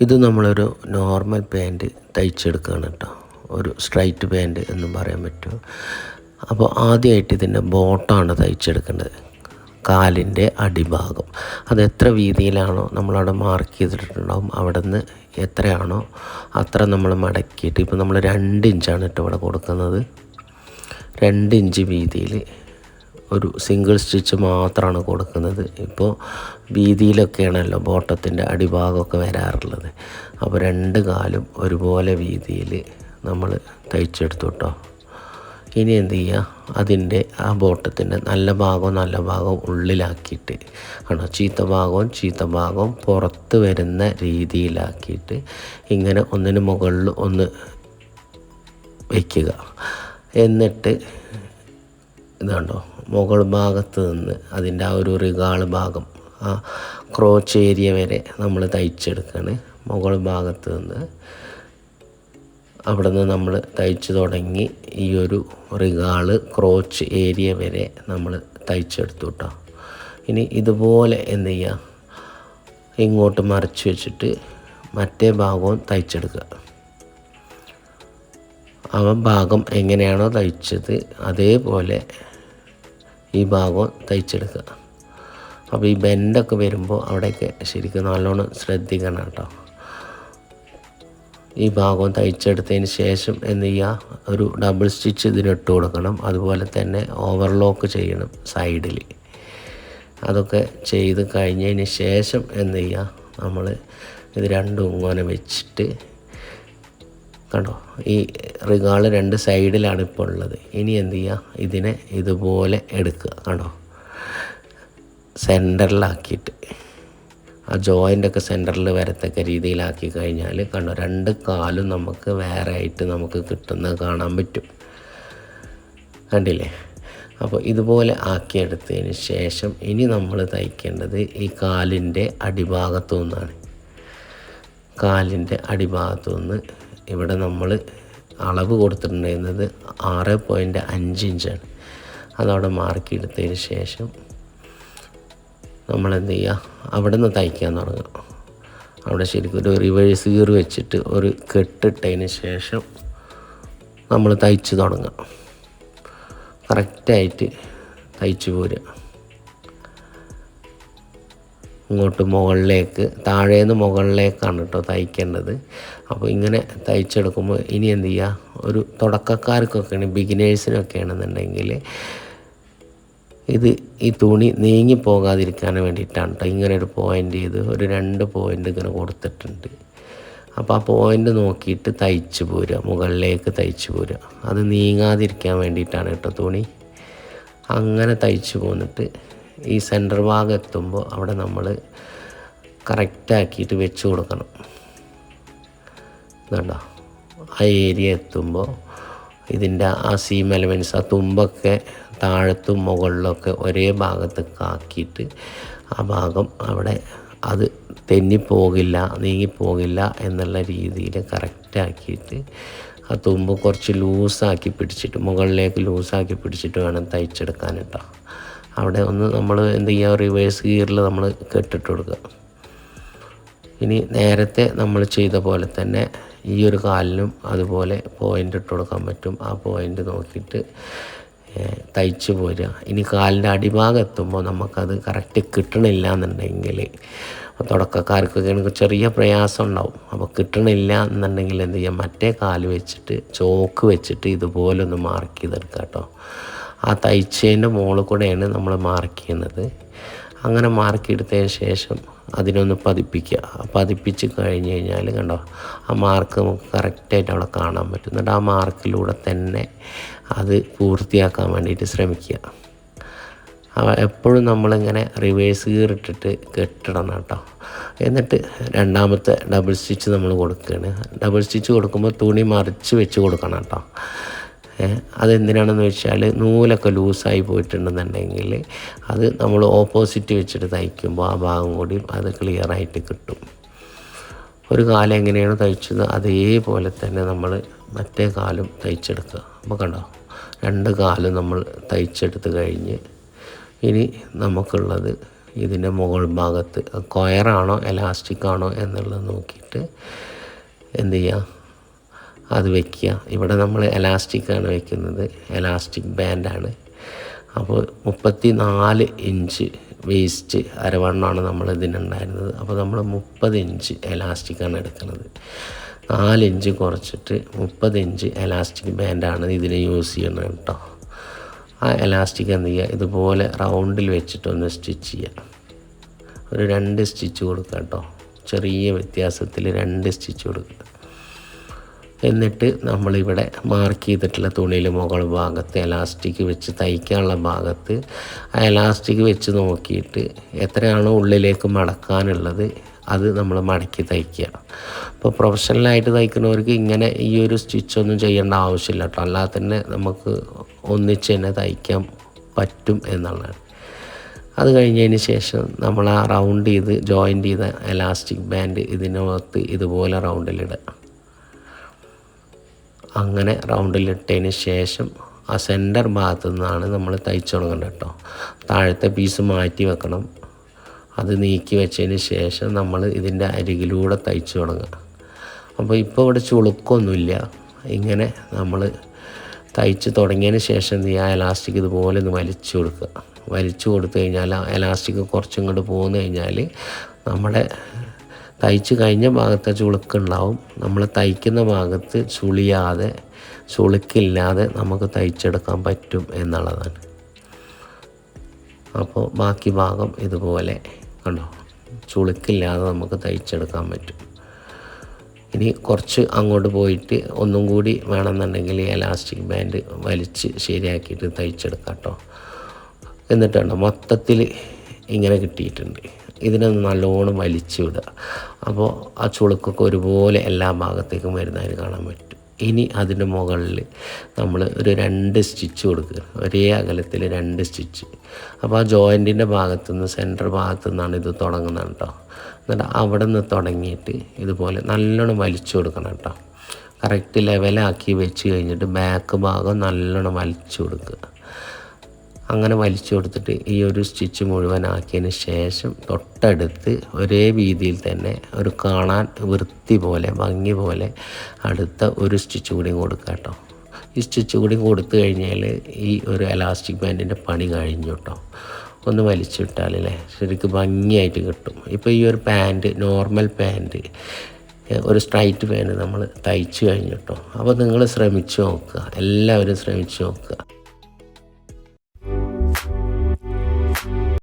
ഇത് നമ്മളൊരു normal pant തയ്ച്ചെടുക്കുകയാണ് കേട്ടോ. ഒരു സ്ട്രൈറ്റ് പാന്റ് എന്നും പറയാൻ പറ്റും. അപ്പോൾ ആദ്യമായിട്ട് ഇതിന്റെ ബോട്ടാണ് തയ്ച്ചെടുക്കേണ്ടത്. കാലിന്റെ അടിഭാഗം. അത് എത്ര വീതിയിലാണോ നമ്മളവിടെ മാർക്ക് ചെയ്തിട്ടുണ്ടാവും അവിടെ നിന്ന് എത്രയാണോ അത്ര നമ്മൾ മടക്കിയിട്ട്. ഇപ്പോൾ നമ്മൾ രണ്ട് ഇഞ്ചാണ് ഇട്ട് ഇവിടെ കൊടുക്കുന്നത്. രണ്ട് ഇഞ്ച് വീതിയിൽ ഒരു സിംഗിൾ സ്റ്റിച്ച് മാത്രമാണ് കൊടുക്കുന്നത്. ഇപ്പോൾ വീതിയിലൊക്കെയാണല്ലോ ബോട്ടത്തിന്റെ അടിഭാഗമൊക്കെ വരാറുള്ളത്. അപ്പോൾ രണ്ട് കാലും ഒരുപോലെ വീതിയിൽ നമ്മൾ തയ്ച്ചെടുത്തു കേട്ടോ ഇനി എന്ത് ചെയ്യുക അതിന്റെ ആ ബോട്ടത്തിന്റെ നല്ല ഭാഗവും നല്ല ഭാഗവും ഉള്ളിലാക്കിയിട്ട് ആണോ? ചീത്ത ഭാഗവും ചീത്ത ഭാഗവും പുറത്ത് വരുന്ന രീതിയിലാക്കിയിട്ട് ഇങ്ങനെ ഒന്നിന് മുകളിൽ ഒന്ന് വയ്ക്കുക എന്നിട്ട് ഇതുണ്ടോ മുകൾ ഭാഗത്ത് നിന്ന് അതിന്റെ ആ ഒരു റിഗാൾ ഭാഗം ആ ക്രോച്ച് ഏരിയ വരെ നമ്മൾ തയ്ച്ചെടുക്കുകയാണ് മുകൾ ഭാഗത്ത് നിന്ന് അവിടെ നിന്ന് നമ്മൾ തയ്ച്ചു തുടങ്ങി ഈ ഒരു റിഗാൾ ക്രോച്ച് ഏരിയ വരെ നമ്മൾ തയ്ച്ചെടുത്തു കേട്ടോ ഇനി ഇതുപോലെ എന്ത് ചെയ്യുക? ഇങ്ങോട്ട് മറിച്ച് വെച്ചിട്ട് മറ്റേ ഭാഗവും തയ്ച്ചെടുക്കുക. അവ ഭാഗം എങ്ങനെയാണോ തയ്ച്ചത് അതേപോലെ ഈ ഭാഗം തയ്ച്ചെടുക്കുക. അപ്പോൾ ഈ ബെൻഡൊക്കെ വരുമ്പോൾ അവിടെയൊക്കെ ശരിക്കും നല്ലോണം ശ്രദ്ധിക്കണം കേട്ടോ. ഈ ഭാഗം തയ്ച്ചെടുത്തതിന് ശേഷം എന്ത് ചെയ്യുക ഒരു ഡബിൾ സ്റ്റിച്ച് ഇതിനിട്ട് കൊടുക്കണം. അതുപോലെ തന്നെ ഓവർലോക്ക് ചെയ്യണം സൈഡിൽ അതൊക്കെ ചെയ്ത് കഴിഞ്ഞതിന് ശേഷം എന്ത് ചെയ്യുക നമ്മൾ ഇത് രണ്ടും ഇങ്ങനെ വെച്ചിട്ട് കണ്ടോ? ഈ റിഗാൾ രണ്ട് സൈഡിലാണ് ഇപ്പോൾ ഉള്ളത്. ഇനി എന്ത് ചെയ്യുക ഇതിനെ ഇതുപോലെ എടുക്കുക. കണ്ടോ? സെന്ററിലാക്കിയിട്ട്. ആ ജോയിന്റൊക്കെ സെന്ററിൽ വരത്തക്ക രീതിയിലാക്കി കഴിഞ്ഞാൽ കണ്ടോ? രണ്ട് കാലും നമുക്ക് വേറെ ആയിട്ട് നമുക്ക് കിട്ടുന്നത് കാണാൻ പറ്റും. കണ്ടില്ലേ? അപ്പോൾ ഇതുപോലെ ആക്കിയെടുത്തതിന് ശേഷം ഇനി നമ്മൾ തയ്ക്കേണ്ടത് ഈ കാലിന്റെ അടിഭാഗത്തു നിന്നാണ്. കാലിന്റെ അടിഭാഗത്തു നിന്ന് ഇവിടെ നമ്മൾ അളവ് കൊടുത്തിട്ടുണ്ടായിരുന്നത് ആറ് പോയിന്റ് അഞ്ച് ഇഞ്ചാണ്. അതവിടെ മാർക്ക് എടുത്തതിന് ശേഷം നമ്മൾ എന്ത് ചെയ്യുക? അവിടെ നിന്ന് തയ്ക്കാൻ തുടങ്ങുക. അവിടെ ശരിക്കും ഒരു റിവേഴ്സ് ഗിയർ വെച്ചിട്ട് ഒരു കെട്ടിട്ടതിന് ശേഷം നമ്മൾ തയ്ച്ച് തുടങ്ങുക. കറക്റ്റായിട്ട് തയ്ച്ചു പോരുക. ഇങ്ങോട്ട് മുകളിലേക്ക് താഴേന്ന് മുകളിലേക്കാണ് കേട്ടോ തയ്ക്കേണ്ടത്. അപ്പോൾ ഇങ്ങനെ തയ്ച്ചെടുക്കുമ്പോൾ ഇനി എന്ത് ചെയ്യുക ഒരു തുടക്കക്കാർക്കൊക്കെയാണ് ബിഗിനേഴ്സിനൊക്കെ ആണെന്നുണ്ടെങ്കിൽ ഇത് ഈ തുണി നീങ്ങി പോകാതിരിക്കാൻ വേണ്ടിയിട്ടാണ് കേട്ടോ ഇങ്ങനെ ഒരു പോയിന്റ് ചെയ്ത് ഒരു രണ്ട് പോയിന്റ് ഇങ്ങനെ കൊടുത്തിട്ടുണ്ട്. അപ്പോൾ ആ പോയിന്റ് നോക്കിയിട്ട് തയ്ച്ചു പോരുക മുകളിലേക്ക് തയ്ച്ച് പോരുക. അത് നീങ്ങാതിരിക്കാൻ വേണ്ടിയിട്ടാണ് കേട്ടോ തുണി. അങ്ങനെ തയ്ച്ച് പോന്നിട്ട് ഈ സെന്റർ ഭാഗം എത്തുമ്പോൾ അവിടെ നമ്മൾ കറക്റ്റാക്കിയിട്ട് വെച്ച് കൊടുക്കണം. കണ്ടോ? ആ ഏരിയ എത്തുമ്പോൾ ഇതിന്റെ ആ സീം എലമെന്റ്സ് ആ തുമ്പൊക്കെ താഴത്തും മുകളിലൊക്കെ ഒരേ ഭാഗത്ത് ആക്കിയിട്ട് ആ ഭാഗം അവിടെ അത് തെന്നിപ്പോകില്ല നീങ്ങിപ്പോകില്ല എന്നുള്ള രീതിയിൽ കറക്റ്റാക്കിയിട്ട് ആ തുമ്പ് കുറച്ച് ലൂസാക്കി പിടിച്ചിട്ട് മുകളിലേക്ക് ലൂസാക്കി പിടിച്ചിട്ട് വേണം തയ്ച്ചെടുക്കാൻ കേട്ടോ. അവിടെ ഒന്ന് നമ്മൾ എന്ത് ചെയ്യുക റിവേഴ്സ് ഗിയറിൽ നമ്മൾ കെട്ടിട്ട് കൊടുക്കുക. ഇനി നേരത്തെ നമ്മൾ ചെയ്ത പോലെ തന്നെ ഈ ഒരു കാലിനും അതുപോലെ പോയിന്റ് ഇട്ട് കൊടുക്കാൻ പറ്റും. ആ പോയിന്റ് നോക്കിയിട്ട് തയ്ച്ച് പോരുക. ഇനി കാലിന്റെ അടിഭാഗം എത്തുമ്പോൾ നമുക്കത് കറക്റ്റ് കിട്ടണില്ല എന്നുണ്ടെങ്കിൽ തുടക്കക്കാർക്കൊക്കെ ചെറിയ പ്രയാസം ഉണ്ടാവും. അപ്പോൾ കിട്ടണില്ല എന്നുണ്ടെങ്കിൽ എന്ത് ചെയ്യാം മറ്റേ കാൽ വെച്ചിട്ട് ചോക്ക് വെച്ചിട്ട് ഇതുപോലെ ഒന്ന് മാർക്ക് ചെയ്തെടുക്കാം കേട്ടോ. ആ തയ്ച്ചതിന്റെ മുകളിൽ കൂടെയാണ് നമ്മൾ മാർക്ക് ചെയ്യുന്നത്. അങ്ങനെ മാർക്ക് എടുത്തതിന് ശേഷം അതിനൊന്ന് പതിപ്പിക്കുക. പതിപ്പിച്ച് കഴിഞ്ഞ് കഴിഞ്ഞാൽ കണ്ടോ ആ മാർക്ക് നമുക്ക് കറക്റ്റായിട്ട് അവിടെ കാണാൻ പറ്റും. എന്നിട്ട് ആ മാർക്കിലൂടെ തന്നെ അത് പൂർത്തിയാക്കാൻ വേണ്ടിയിട്ട് ശ്രമിക്കുക. എപ്പോഴും നമ്മളിങ്ങനെ റിവേഴ്സ് കീറിട്ടിട്ട് കെട്ടിടണം കേട്ടോ. എന്നിട്ട് രണ്ടാമത്തെ ഡബിൾ സ്റ്റിച്ച് നമ്മൾ കൊടുക്കുകയാണ്. ഡബിൾ സ്റ്റിച്ച് കൊടുക്കുമ്പോൾ തുണി മറിച്ച് വെച്ച് കൊടുക്കണം കേട്ടോ. അതെന്തിനാണെന്ന് വെച്ചാൽ നൂലൊക്കെ ലൂസായി പോയിട്ടുണ്ടെന്നുണ്ടെങ്കിൽ അത് നമ്മൾ ഓപ്പോസിറ്റ് വെച്ചിട്ട് തയ്ക്കുമ്പോൾ ആ ഭാഗം കൂടി അത് ക്ലിയറായിട്ട് കിട്ടും. ഒരു കാലം എങ്ങനെയാണ് തയ്ച്ചത് അതേപോലെ തന്നെ നമ്മൾ മറ്റേ കാലും തയ്ച്ചെടുക്കുക. അപ്പോൾ കണ്ടോ രണ്ട് കാലും നമ്മൾ തയ്ച്ചെടുത്ത് കഴിഞ്ഞ് ഇനി നമുക്കുള്ളത് ഇതിന്റെ മുകൾ ഭാഗത്ത് കൊയറാണോ എലാസ്റ്റിക് ആണോ എന്നുള്ളത് നോക്കിയിട്ട് എന്ത് ചെയ്യുക? അത് വെക്കുക. ഇവിടെ നമ്മൾ എലാസ്റ്റിക്കാണ് വെക്കുന്നത്. എലാസ്റ്റിക് ബാൻഡാണ് അപ്പോൾ മുപ്പത്തി നാല് ഇഞ്ച് വേസ്റ്റ് അരവണ്ണമാണ് നമ്മൾ ഇതിനുണ്ടായിരുന്നത്. അപ്പോൾ നമ്മൾ മുപ്പത് ഇഞ്ച് എലാസ്റ്റിക്കാണ് എടുക്കുന്നത്. നാല് ഇഞ്ച് കുറച്ചിട്ട് മുപ്പത് ഇഞ്ച് എലാസ്റ്റിക് ബാൻഡാണ് ഇതിന് യൂസ് ചെയ്യുന്നത് കേട്ടോ. ആ എലാസ്റ്റിക് എന്ത് ചെയ്യുക? ഇതുപോലെ റൗണ്ടിൽ വെച്ചിട്ടൊന്ന് സ്റ്റിച്ച് ചെയ്യുക. ഒരു രണ്ട് സ്റ്റിച്ച് കൊടുക്കുക കേട്ടോ. ചെറിയ വ്യത്യാസത്തിൽ രണ്ട് സ്റ്റിച്ച് കൊടുക്കുക. എന്നിട്ട് നമ്മളിവിടെ മാർക്ക് ചെയ്തിട്ടുള്ള തുണിയിൽ മുകൾ ഭാഗത്ത് എലാസ്റ്റിക് വെച്ച് തയ്ക്കാനുള്ള ഭാഗത്ത് ആ എലാസ്റ്റിക് വെച്ച് നോക്കിയിട്ട് എത്രയാണോ ഉള്ളിലേക്ക് മടക്കാനുള്ളത് അത് നമ്മൾ മടക്കി തയ്ക്കുക. അപ്പോൾ പ്രൊഫഷണലായിട്ട് തയ്ക്കുന്നവർക്ക് ഇങ്ങനെ ഈ ഒരു സ്റ്റിച്ചൊന്നും ചെയ്യേണ്ട ആവശ്യമില്ല കേട്ടോ. അല്ലാതെ തന്നെ നമുക്ക് ഒന്നിച്ച് തന്നെ തയ്ക്കാൻ പറ്റും എന്നുള്ളതാണ്. അത് കഴിഞ്ഞതിന് ശേഷം നമ്മൾ ആ റൗണ്ട് ചെയ്ത് ജോയിന്റ് ചെയ്ത എലാസ്റ്റിക് ബാൻഡ് ഇതിനകത്ത് ഇതുപോലെ റൗണ്ടിലിടുക അങ്ങനെ റൗണ്ടിലിട്ടതിന് ശേഷം ആ സെന്റർ ഭാഗത്തു നിന്നാണ് നമ്മൾ തയ്ച്ചു തുടങ്ങേണ്ടത് കേട്ടോ. താഴത്തെ പീസ് മാറ്റി വെക്കണം. അത് നീക്കി വെച്ചതിന് ശേഷം നമ്മൾ ഇതിന്റെ അരികിലൂടെ തയ്ച്ചു തുടങ്ങുക അപ്പോൾ ഇപ്പോൾ ഇവിടെ ചുളുക്കൊന്നുമില്ല. ഇങ്ങനെ നമ്മൾ തയ്ച്ച് തുടങ്ങിയതിന് ശേഷം എന്ത് ചെയ്യുക എലാസ്റ്റിക് ഇതുപോലെ ഒന്ന് വലിച്ചു കൊടുക്കുക. വലിച്ചു കൊടുത്തു കഴിഞ്ഞാൽ ആ എലാസ്റ്റിക് കുറച്ചും ഇങ്ങോട്ട് പോന്നു കഴിഞ്ഞാൽ നമ്മുടെ തയ്ച്ച് കഴിഞ്ഞ ഭാഗത്തെ ചുളുക്കുണ്ടാവും. നമ്മൾ തയ്ക്കുന്ന ഭാഗത്ത് ചുളിയാതെ ചുളുക്കില്ലാതെ നമുക്ക് തയ്ച്ചെടുക്കാൻ പറ്റും എന്നുള്ളതാണ്. അപ്പോൾ ബാക്കി ഭാഗം ഇതുപോലെ കണ്ടോ? ചുളുക്കില്ലാതെ നമുക്ക് തയ്ച്ചെടുക്കാൻ പറ്റും. ഇനി കുറച്ച് അങ്ങോട്ട് പോയിട്ട് ഒന്നും കൂടി വേണമെന്നുണ്ടെങ്കിൽ എലാസ്റ്റിക് ബാൻഡ് വലിച്ച് ശരിയാക്കിയിട്ട് തയ്ച്ചെടുക്കാം കേട്ടോ. എന്നിട്ടുണ്ട് മൊത്തത്തിൽ ഇങ്ങനെ കിട്ടിയിട്ടുണ്ട്. ഇതിനൊന്ന് നല്ലോണം വലിച്ചു വിടുക. അപ്പോൾ ആ ചുളുക്കൊക്കെ ഒരുപോലെ എല്ലാ ഭാഗത്തേക്കും വരുന്നതിന് കാണാൻ പറ്റും. ഇനി അതിന്റെ മുകളിൽ നമ്മൾ ഒരു രണ്ട് സ്റ്റിച്ച് കൊടുക്കുക. ഒരേ അകലത്തിൽ രണ്ട് സ്റ്റിച്ച്. അപ്പോൾ ആ ജോയിന്റിന്റെ ഭാഗത്തു നിന്ന് സെന്റർ ഭാഗത്തു നിന്നാണ് ഇത് തുടങ്ങുന്നത് കേട്ടോ. എന്നിട്ട് അവിടെ നിന്ന് തുടങ്ങിയിട്ട് ഇതുപോലെ നല്ലോണം വലിച്ചു കൊടുക്കണം കേട്ടോ. കറക്റ്റ് ലെവലാക്കി വെച്ച് കഴിഞ്ഞിട്ട് ബാക്ക് ഭാഗം നല്ലോണം വലിച്ചു കൊടുക്കുക. അങ്ങനെ വലിച്ചു കൊടുത്തിട്ട് ഈ ഒരു സ്റ്റിച്ച് മുഴുവനാക്കിയതിന് ശേഷം തൊട്ടടുത്ത് ഒരേ രീതിയിൽ തന്നെ ഒരു കാണാൻ വൃത്തി പോലെ ഭംഗി പോലെ അടുത്ത ഒരു സ്റ്റിച്ച് കൂടി കൊടുക്കുക കേട്ടോ. ഈ സ്റ്റിച്ച് കൂടി കൊടുത്തു കഴിഞ്ഞാൽ ഈ ഒരു എലാസ്റ്റിക് ബാൻഡിന്റെ പണി കഴിഞ്ഞു കേട്ടോ. ഒന്ന് വലിച്ചിട്ടാലല്ലേ ശരിക്കും ഭംഗിയായിട്ട് കിട്ടും. ഇപ്പോൾ ഈ ഒരു പാന്റ് നോർമൽ പാന്റ് ഒരു സ്ട്രൈറ്റ് പാന്റ് നമ്മൾ തയ്ച്ചു കഴിഞ്ഞു കേട്ടോ. അപ്പോൾ നിങ്ങൾ ശ്രമിച്ചു നോക്കുക. എല്ലാവരും ശ്രമിച്ചു നോക്കുക.